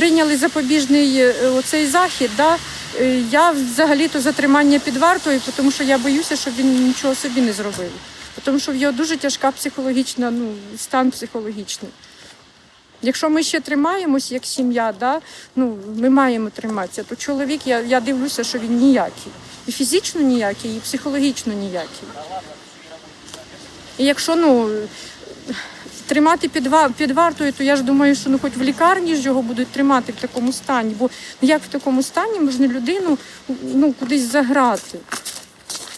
прийняли запобіжний е, оцей захід, да, е, я взагалі-то затримання під вартою, тому що я боюся, щоб він нічого собі не зробив. Тому що в його дуже тяжка психологічна, ну, стан психологічний. Якщо ми ще тримаємось як сім'я, да, ну, ми маємо триматися, то чоловік, я, я дивлюся, що він ніякий. І фізично ніякий, і психологічно ніякий. І якщо ну, тримати під, під вартою, то я ж думаю, що ну, хоч в лікарні ж його будуть тримати в такому стані. Бо як в такому стані можна людину ну, кудись заграти?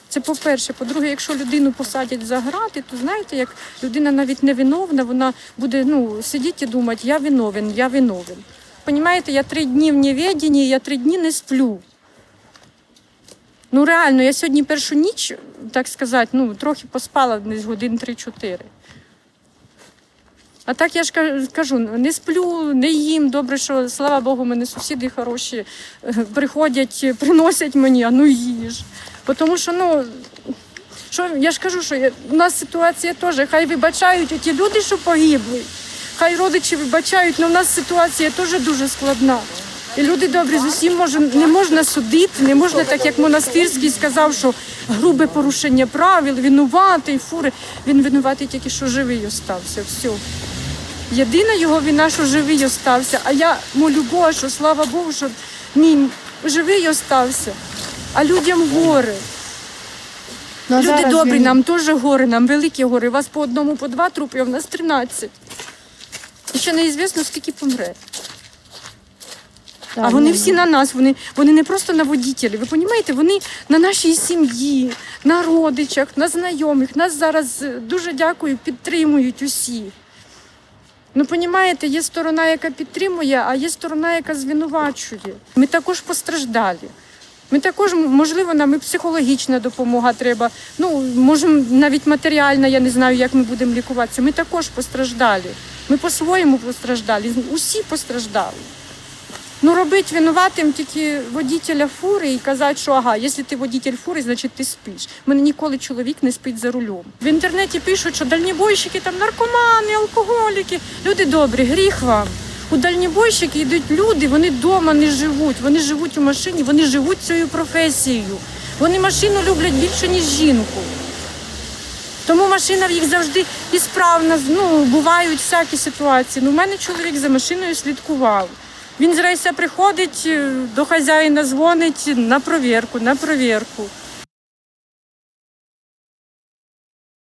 Це по-перше. По-друге, якщо людину посадять за грати, то знаєте, як людина навіть невиновна, вона буде ну, сидіти і думати, я виновен, я виновен. Понімаєте, я три дні в невіденні, я три дні не сплю. Ну реально, я сьогодні першу ніч, так сказати, ну, трохи поспала десь годин 3-4. А так я ж кажу, не сплю, не їм. Добре, що слава Богу, мене сусіди хороші е, приходять, приносять мені, а ну їж. Тому що, ну, що, я ж кажу, що я- у нас ситуація теж, хай вибачають ті люди, що погибли, хай родичі вибачають, але у нас ситуація теж дуже складна. І люди добрі, з усім може, не можна судити, не можна, так як монастирський сказав, що грубе порушення правил, винуватий, фури. Він винуватий тільки, що живий остався. Все. Єдина його вина, що живий остався. А я молю що слава Богу, що мій живий остався. А людям горе. Ну, а Люди зараз добрі, він- нам теж горе, нам велике горе. У вас по одному, по два трупи, а в нас 13. І ще неізвісно, скільки помре. Так, А вони ну, всі на нас, вони, вони не просто на водітелі. Ви розумієте, вони на нашій сім'ї, на родичах, на знайомих. Нас зараз е, дуже дякую, підтримують усі. Ну, понімаєте, є сторона, яка підтримує, а є сторона, яка звинувачує. Ми також постраждалі. Ми також, можливо, нам і психологічна допомога треба. Ну, може, навіть матеріальна, я не знаю, як ми будемо лікуватися. Ми також постраждалі. Ми по-своєму постраждалі. Усі постраждали. Ну, робить винуватим тільки водителя фури і казати, що ага, якщо ти водитель фури, значить ти спиш. У мене ніколи чоловік не спить за рулем. В інтернеті пишуть, що дальнібойщики там наркомани, алкоголіки. Люди добрі, гріх вам. У дальнібойщики йдуть люди, вони вдома не живуть, вони живуть у машині, вони живуть цією професією. Вони машину люблять більше, ніж жінку. Тому машина їх завжди і справна. Ну, бувають всякі ситуації. Ну, у мене чоловік за машиною слідкував. Він з приходить, е, до хазяїна дзвонить на провірку, на провірку.